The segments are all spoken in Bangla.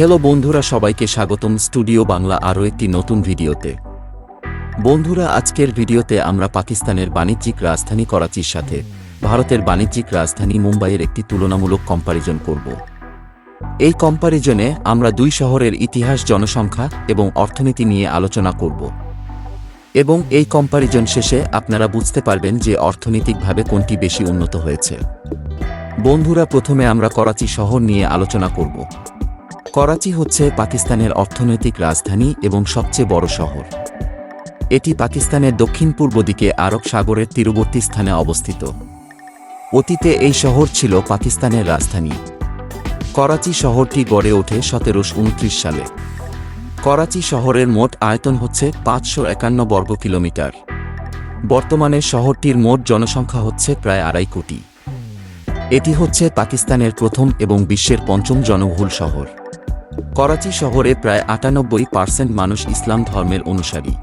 হ্যালো বন্ধুরা, সবাইকে স্বাগতম স্টুডিও বাংলা আরও একটি নতুন ভিডিওতে। বন্ধুরা, আজকের ভিডিওতে আমরা পাকিস্তানের বাণিজ্যিক রাজধানী করাচির সাথে ভারতের বাণিজ্যিক রাজধানী মুম্বাইয়ের একটি তুলনামূলক কম্পারিজন করব। এই কম্পারিজনে আমরা দুই শহরের ইতিহাস, জনসংখ্যা এবং অর্থনীতি নিয়ে আলোচনা করব। এবং এই কম্পারিজন শেষে আপনারা বুঝতে পারবেন যে অর্থনৈতিকভাবে কোনটি বেশি উন্নত হয়েছে। বন্ধুরা, প্রথমে আমরা করাচি শহর নিয়ে আলোচনা করব। করাচি হচ্ছে পাকিস্তানের অর্থনৈতিক রাজধানী এবং সবচেয়ে বড় শহর। এটি পাকিস্তানের দক্ষিণ পূর্ব দিকে আরব সাগরের তীরবর্তী স্থানে অবস্থিত। অতীতে এই শহর ছিল পাকিস্তানের রাজধানী। করাচি শহরটি গড়ে ওঠে সতেরোশো উনত্রিশ সালে। করাচি শহরের মোট আয়তন হচ্ছে পাঁচশো একান্ন বর্গ কিলোমিটার। বর্তমানে শহরটির মোট জনসংখ্যা হচ্ছে প্রায় আড়াই কোটি। এটি হচ্ছে পাকিস্তানের প্রথম এবং বিশ্বের পঞ্চম জনবহুল শহর। করাচি শহরে প্রায় আটানব্বই পার্সেন্ট মানুষ ইসলাম ধর্মের অনুসারী।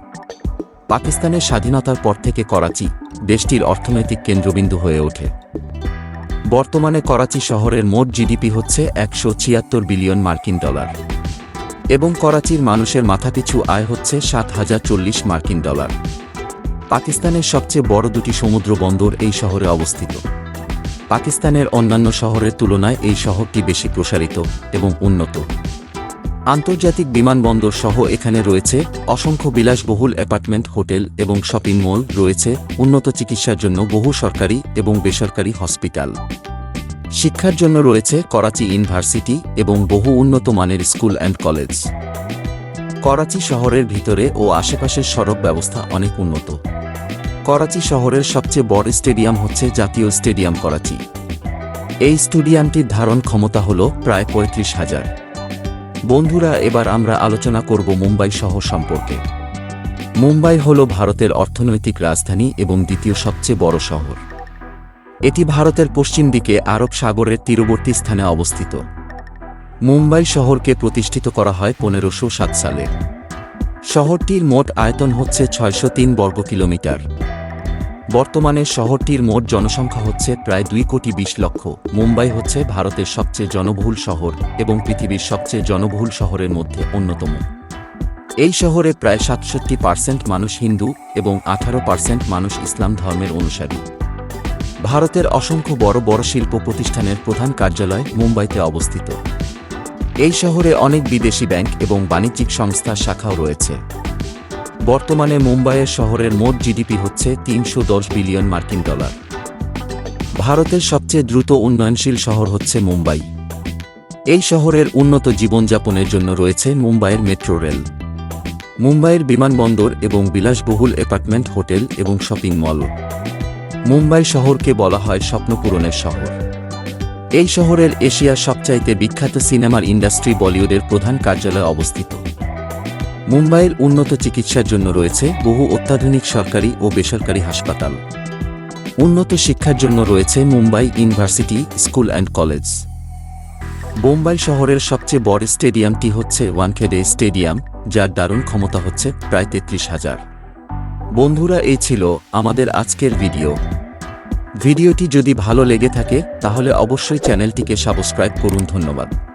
পাকিস্তানের স্বাধীনতার পর থেকে করাচি দেশটির অর্থনৈতিক কেন্দ্রবিন্দু হয়ে ওঠে। বর্তমানে করাচি শহরের মোট জিডিপি হচ্ছে একশো ছিয়াত্তর বিলিয়ন মার্কিন ডলার। এবং করাচির মানুষের মাথাপিছু আয় হচ্ছে সাত হাজার চল্লিশ মার্কিন ডলার। পাকিস্তানের সবচেয়ে বড় দুটি সমুদ্র বন্দর এই শহরে অবস্থিত। পাকিস্তানের অন্যান্য শহরের তুলনায় এই শহরটি বেশি প্রসারিত এবং উন্নত। আন্তর্জাতিক বিমানবন্দর সহ এখানে রয়েছে অসংখ্য বিলাসবহুল অ্যাপার্টমেন্ট, হোটেল এবং শপিং মল রয়েছে, উন্নত চিকিৎসার জন্য বহু সরকারি এবং বেসরকারি হসপিটাল। শিক্ষার জন্য রয়েছে করাচি ইউনিভার্সিটি এবং বহু উন্নত মানের স্কুল অ্যান্ড কলেজ। করাচি শহরের ভিতরে ও আশেপাশের সড়ক ব্যবস্থা অনেক উন্নত। করাচি শহরের সবচেয়ে বড় স্টেডিয়াম হচ্ছে জাতীয় স্টেডিয়াম করাচি। এই স্টেডিয়ামটির ধারণ ক্ষমতা হল প্রায় পঁয়ত্রিশ হাজার। বন্ধুরা, এবার আমরা আলোচনা করব মুম্বাই শহর সম্পর্কে। মুম্বাই হল ভারতের অর্থনৈতিক রাজধানী এবং দ্বিতীয় সবচেয়ে বড় শহর। এটি ভারতের পশ্চিম দিকে আরব সাগরের তীরবর্তী স্থানে অবস্থিত। মুম্বাই শহরকে প্রতিষ্ঠিত করা হয় পনেরোশো সাত সালে। শহরটির মোট আয়তন হচ্ছে ছয়শো তিন বর্গ কিলোমিটার বর্তমানে শহরটির মোট জনসংখ্যা হচ্ছে প্রায় দুই কোটি বিশ লক্ষ। মুম্বাই হচ্ছে ভারতের সবচেয়ে জনবহুল শহর এবং পৃথিবীর সবচেয়ে জনবহুল শহরের মধ্যে অন্যতম। এই শহরে প্রায় সাতষট্টি পার্সেন্ট মানুষ হিন্দু এবং আঠারো পার্সেন্ট মানুষ ইসলাম ধর্মের অনুসারী। ভারতের অসংখ্য বড় বড় শিল্প প্রতিষ্ঠানের প্রধান কার্যালয় মুম্বাইতে অবস্থিত। এই শহরে অনেক বিদেশি ব্যাংক এবং বাণিজ্যিক সংস্থার শাখাও রয়েছে। বর্তমানে মুম্বাইয়ের শহরের মোট জিডিপি হচ্ছে তিনশো দশ বিলিয়ন মার্কিন ডলার। ভারতের সবচেয়ে দ্রুত উন্নয়নশীল শহর হচ্ছে মুম্বাই। এই শহরের উন্নত জীবনযাপনের জন্য রয়েছে মুম্বাইয়ের মেট্রো রেল। মুম্বাইয়ের বিমানবন্দর এবং বিলাসবহুল অ্যাপার্টমেন্ট, হোটেল এবং শপিং মল। মুম্বাই শহরকে বলা হয় স্বপ্নপূরণের শহর। এই শহরের এশিয়ার সবচাইতে বিখ্যাত সিনেমার ইন্ডাস্ট্রি বলিউডের প্রধান কার্যালয় অবস্থিত। মুম্বাইয়ের উন্নত চিকিৎসার জন্য রয়েছে বহু অত্যাধুনিক সরকারি ও বেসরকারি হাসপাতাল। উন্নত শিক্ষার জন্য রয়েছে Mumbai university, school and college. Bombay শহরের সবচেয়ে বড় স্টেডিয়ামটি হচ্ছে ওয়ানখেডে স্টেডিয়াম, যার দারুণ ক্ষমতা হচ্ছে প্রায় তেত্রিশ হাজার। বন্ধুরা, এই ছিল আমাদের আজকের ভিডিও। ভিডিওটি যদি ভালো লেগে থাকে, তাহলে অবশ্যই চ্যানেলটিকে সাবস্ক্রাইব করুন। ধন্যবাদ।